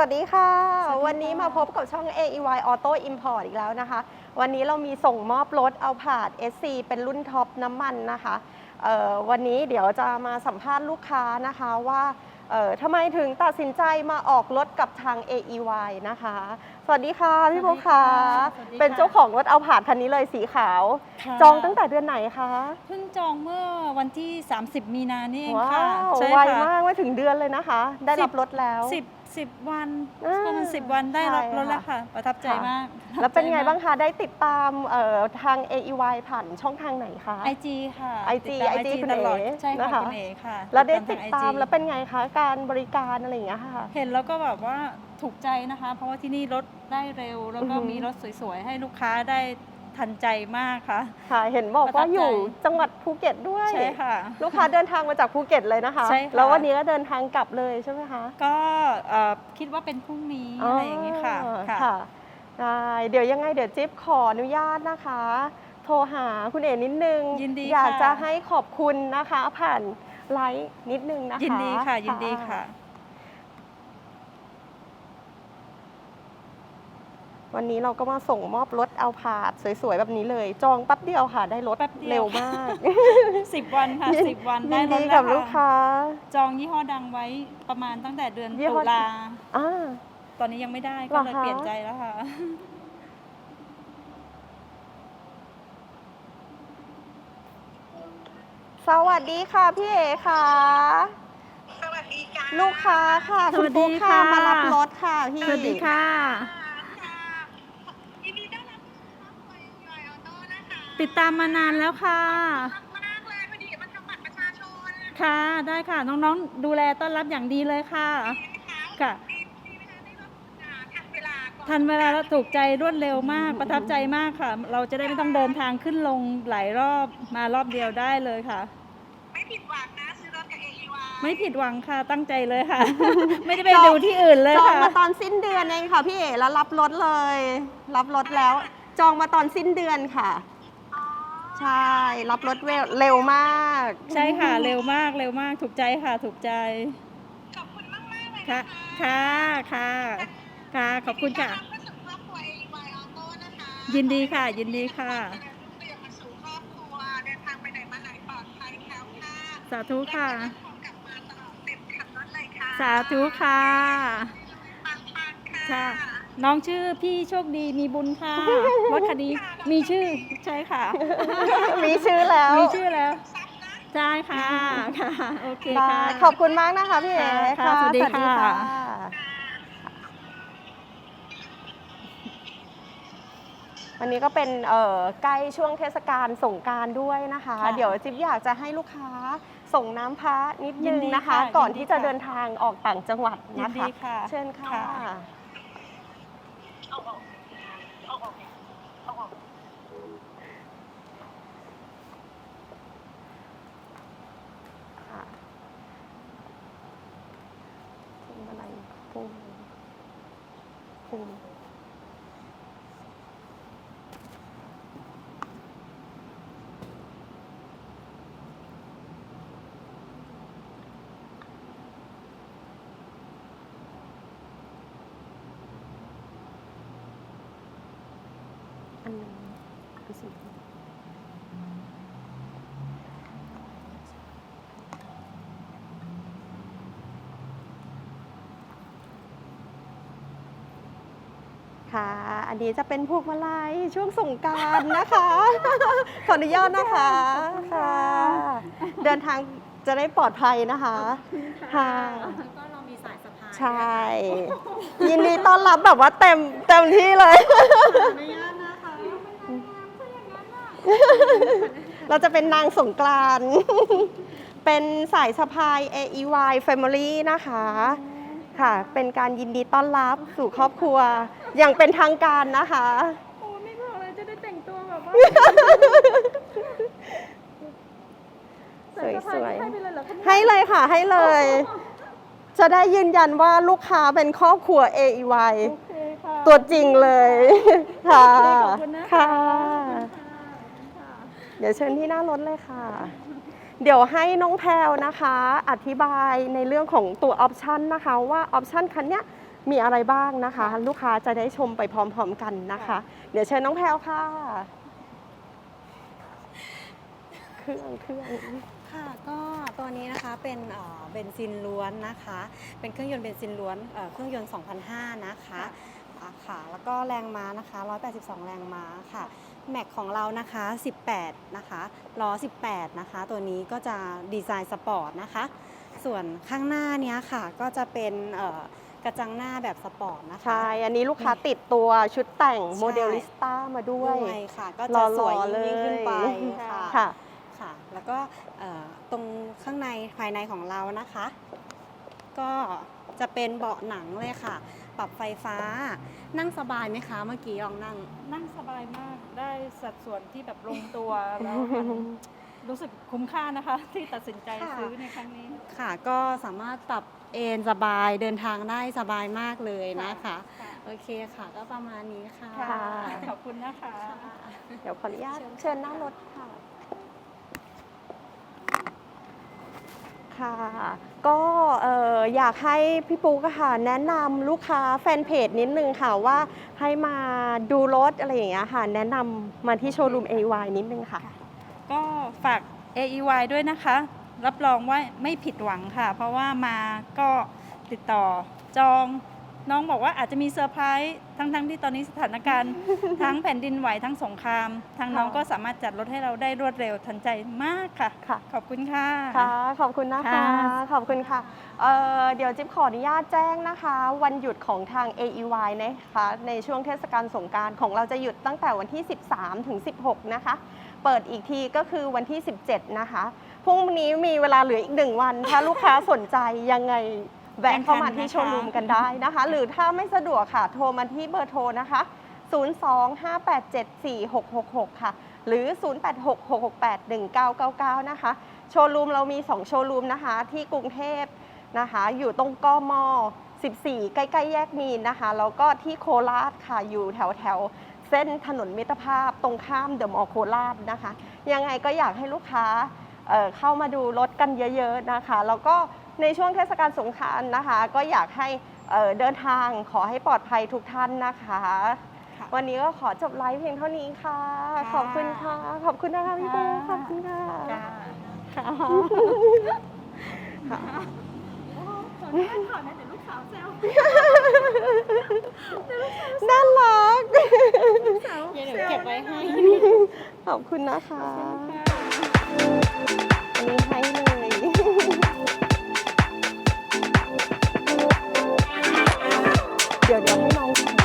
วัสดีค่ะสวัสดีค่ะ วันนี้มาพบกับช่อง AEY Auto Import อีกแล้วนะคะ วันนี้เรามีส่งมอบรถเอาผาด SC เป็นรุ่นท็อปน้ำมันนะคะเอ่อวันนี้เดี๋ยวจะมาสัมภาษณ์ลูกค้านะคะว่าเอ่อทำไมถึงตัดสินใจมาออกรถกับทาง AEY นะคะ สวัสดีค่ะพี่สวับุ๊สคดีค่ะค่ะสวัสดีค่ะเป็นเจ้าของรถเอาผาดคันนี้เลยสีขาวค่ะจองตั้งแต่เดือนไหนคะ เพิ่งจองเมื่อวันที่ 30 มีนานี่เองว้าค่ะวใช่ไวค่ะมากไม่ถึงเดือนเลยนะคะ ได้รับรถแล้วสิบ สิบวันอ่าประมาณสิบวันได้รับใช่รถแล้วค่ะ ประทับใจค่ะ มากแล้วเป็นไงบ้างคะ ได้ติดตามเอ่อทาง AEY ผ่านช่องทางไหนคะ ไอจีค่ะ IG ติดตาม IG คุณตลอดเอ๋ใช่นะค่ะคะ คุณเอค่ะแล้วได้ติดทงตาม IG แล้วเป็นไงคะ การบริการอะไรอย่างเงี้ยค่ะ เห็นแล้วก็แบบว่าถูกใจนะคะ เพราะว่าที่นี่รถได้เร็ว แล้วก็อือหือมีรถสวยๆ ให้ลูกค้าได้ ทันใจมากค่ะ ค่ะเห็นบอกประทัว่าบใจอยู่จังหวัดภูเก็ตด้วยใช่ค่ะ ลูกค้าเดินทางมาจากภูเก็ตเลยนะคะ ใช่ค่ะ แล้ววันนี้ก็เดินทางกลับเลยใช่ไหมคะก็เอ่อคิดว่าเป็นพรุ่งนี้อะไรอย่างนี้ค่ะอ๋อค่ะ ค่ะได้เดี๋ยวยังไงเดี๋ยวจิ๊บขออนุญาตนะคะ โทรหาคุณเอ๋นิดนึงยินดีอยากค่ะ จะให้ขอบคุณนะคะ ผ่านไลฟ์นิดนึงนะคะยินดีค่ะยินดีค่ะ วันนี้เราก็มาส่งมอบรถเอาผาดสวยๆ แบบนี้เลย จองแปั๊บเดียวค่ะ ได้รถแป๊บเดียว เร็วมาก สิบวันค่ะยินสิบวันยิได้นรดีถกับแล้วลูกค้า จองยี่ห้อดังไว้ประมาณตั้งแต่เดือนยี่ห้ตุอลา อ่า ตอนนี้ยังไม่ได้เหรก็อเลยคะ เปลี่ยนใจแล้วค่ะ สวัสดีค่ะพี่เอ๋ค่ะ สวัสดีจ้าลูกค้าค่ะสคุวัณสดีปุ๊กค่ะค่ะ มารับรถค่ะพี่ สวัสดีค่ะค่ะยินดีต้อนรับเข้าสู่ครอบครัวยอยออโต้นะคะ ติดตามมานานแล้วค่ะรักมากเลยพอดีมันทำบัตรประชาชนค่ะ ได้ค่ะ น้องๆ ดูแลต้อนรับอย่างดีเลยค่ะดีไหมคะค่ะ ดีดีไหมคะได้รับอ่าทันเวลาก่อนทันเวลาแล้วถูกใจรวดเร็วมาก ประทับใจมากค่ะ เราจะได้ไม่ต้องเดินทางขึ้นลงหลายรอบมารอบเดียวได้เลยค่ะ ไม่ผิดหวังนะซื้อรถกับ AEY ไม่ผิดหวังค่ะตั้งใจเลยค่ะ ไม่ได้ไปดูที่อื่นเลยจองค่ะ มาตอนสิ้นเดือนเองค่ะพี่เอ๋แล้วรับรถเลย รับรถแล้ว จองมาตอนสิ้นเดือนค่ะอ๋อ ใช่ รับรถเร็วเร็วมาก ใช่ค่ะ เร็วมากเร็วมากถูกใจค่ะ ถูกใจ ขอบคุณมากมากๆเลยค่ะ นะคะค่ะค่ะ ค่ะ ขอบคุณค่ะ ยินดีต้อนรับเข้าสู่ครอบครัว AEY ออโต้นะคะยินดีค่ะยินดีค่ะเจริญรุ่งเรืองมาสู่ครอบครัวเดินทางไปไหนมาไหนปลอดภัยแคล้วคลาดสาธุค่ะของกลับมาตลอดเต็มคันรถเลยค่ะสาธุค่ะ ปังปังๆค่ะ ค่ะ น้องชื่อพี่โชคดีมีบุญค่ะรถคันนี้มีชื่อใช่ค่ะ มีชื่อแล้วมีชื่อแล้วซับนะใช่ค่ะค่ะโอเคได้ค่ะ ขอบคุณมากนะคะพี่เอ๋ค่ะสวัสดีค่ะวันนี้ก็เป็นเอ่อใกล้ช่วงเทศกาลสงกรารด้วยนะคะค่ะเดี๋ยวจิ๊บอยากจะให้ลูกค้าส่งน้ำพระนิดยินึนงดีนะคะค่ะก่อนยินดีที่จะค่ะเดินทางออกต่างจังหวัดยินะนดีคะค่ะเชิญค่ะค่ะ เอาออกเอาออกเอาออกค่ะเป็นอะไรพุ่ง อันหนึงคือสีค่ะ อันนี้จะเป็นพวงมาลัยช่วงสงกรารนะคะ ขออนุญาตนะคะ ค่ะ เดินทางจะได้ปลอดภัยนะคะ ค่ะ แล้วก็เรามีสายสะพายใช่ ยินดีต้อนรับแบบว่าเต็มเต็มที่เลยอนุญาตนะคะ เราจะเป็นนางสงกรานต์เป็นสายสะพาย AEY Family นะคะ ค่ะ เป็นการยินดีต้อนรับสู่ครอบครัว อย่างเป็นทางการนะคะ โอ้ไม่บอกเลยจะได้แต่งตัวแบบว่าสวยสาสะพาๆให้ไปเลยเหรอคะเนี่ยให้เลยค่ะ ให้เลย จะได้ยืนยันว่าลูกค้าเป็นครอบครัว AEY โอเคค่ะตัวจริงเลย ค่ะโอเคขอบคุณนะคะ ค่ะ ขอบคุณค่ะ เดี๋ยวเชิญที่หน้ารถเลยค่ะ เดี๋ยวให้น้องแพลวนะคะ อธิบายในเรื่องของตัวออปชันนะคะ ว่าออปชันคันเนี้ยมีอะไรบ้างนะคะ ลูกค้าจะได้ชมไปพร้อม ๆกันนะคะ เดี๋ยวเชิญน้องแพลวค่ะเครื่องเครื่องค่ะก็ตัวนี้นะคะเป็นเอ่อเบนซินล้วนนะคะ เป็นเครื่องยนต์เบนซินล้วนเอ่อเครื่องยนต์ 2005 นะคะอ่าค่ะแล้วก็แรงม้านะคะ 182 แรงม้าค่ะ แม็กของเรานะคะ 18 นะคะล้อ 18 นะคะ ตัวนี้ก็จะดีไซน์สปอร์ตนะคะ ส่วนข้างหน้าเนี้ยค่ะ ก็จะเป็นเอ่อกระจังหน้าแบบสปอร์ตนะคะ ใช่ อันนี้ลูกค้าติดตัวชุดแต่งใช่โมเดลิสต้ามาด้วด้วยยค่ะ ก็จะสวยหล่อๆยิ่งขึ้นไปเลยค่ะค่ะค่ะ แล้วก็เอ่อตรงข้างในภายในของเรานะคะ ก็จะเป็นเบาะหนังเลยค่ะ ปรับไฟฟ้า นั่งสบายไหมคะ เมื่อกี้ลองนั่ง นั่งสบายมาก ได้สัดส่วนที่แบบลงตัวแล้วมันรู้สึกคุ้มค่านะคะ ที่ตัดสินใจค่ะซื้อในครั้งนี้ ค่ะ ก็สามารถปรับเอนสบายเดินทางได้สบายมากเลยนะคะค่ะโอเคค่ะ ก็ประมาณนี้ค่ะ ค่ะ ขอบคุณนะคะค่ะเดี๋ยวขออนุญาตเชิญนั่งรถค่ะ ค่ะ ก็เอ่ออยากให้พี่ปุ๊กอะค่ะ แนะนำลูกค้าแฟนเพจนิดนึงค่ะว่าให้มา ดูรถอะไรอย่างเงี้ยค่ะ แนะนำมาที่โชว์รูม AY นิดนึงค่ะ ก็ฝาก AEY ด้วยนะคะ รับรองว่าไม่ผิดหวังค่ะ เพราะว่ามาก็ติดต่อจอง น้องบอกว่าอาจจะมีเซอร์ไพรส์ทั้งๆที่ตอนนี้สถานการณ์ ทั้งแผ่นดินไหวทั้งสงคราม ทางน้องก็สามารถจัดรถให้เราได้รวดเร็วทันใจมากค่ะ ค่ะ ขอบคุณค่ะ ค่ะ ขอบคุณนะคะ ค่ะ ขอบคุณค่ะเอ่อเดี๋ยวจิ๊บขออนุญาตแจ้งนะคะ วันหยุดของทาง AEY นะคะ ในช่วงเทศกาลสงกรารของเราจะหยุดตั้งแต่วันที่ 13 ถึง 16 นะคะ เปิดอีกทีก็คือวันที่ 17 นะคะ พรุ่งนี้มีเวลาเหลืออีกหนึ่งวัน ถ้าลูกค้าสนใจยังไง แวะเข้ามาที่โชว์รูมกันได้นะคะ หรือถ้าไม่สะดวกค่ะ โทรมาที่เบอร์โทรนะคะ 025874666 ค่ะ หรือ 0866681999 นะคะ โชว์รูมเรามี 2 โชว์รูมนะคะ ที่กรุงเทพนะคะ อยู่ตรงกม14 ใกล้ๆ แยกมีนนะคะ แล้วก็ที่โคราชค่ะ อยู่แถวแถวๆเส้นถนนมิตรภาพตรงข้ามเดอะมอลล์โคราชนะคะ ยังไงก็อยากให้ลูกค้าเอ่อเข้ามาดูรถกันเยอะ ๆ นะคะ แล้วก็ ในช่วงเทศกาลสงกรานต์นะคะ ก็อยากให้เอ่อเดินทางขอให้ปลอดภัยทุกท่านนะคะค่ะวันนี้ก็ขอจบไลฟ์เพียงเท่านี้ค่ะค่ะขอบคุณค่ะ ขอบคุณนะคะพี่โบค่ะขอบคุณค่ะจ้าค่ะค่ะขออนุญาตถอดนะเดี๋ยวลูกสาวแซวน่ารักเดี๋ยวหนูเก็บไว้ให้ ขอบคุณนะคะขอบคุณค่ะอันนี้ให้เลย เดี๋ยวเดี๋ยวให้น้อง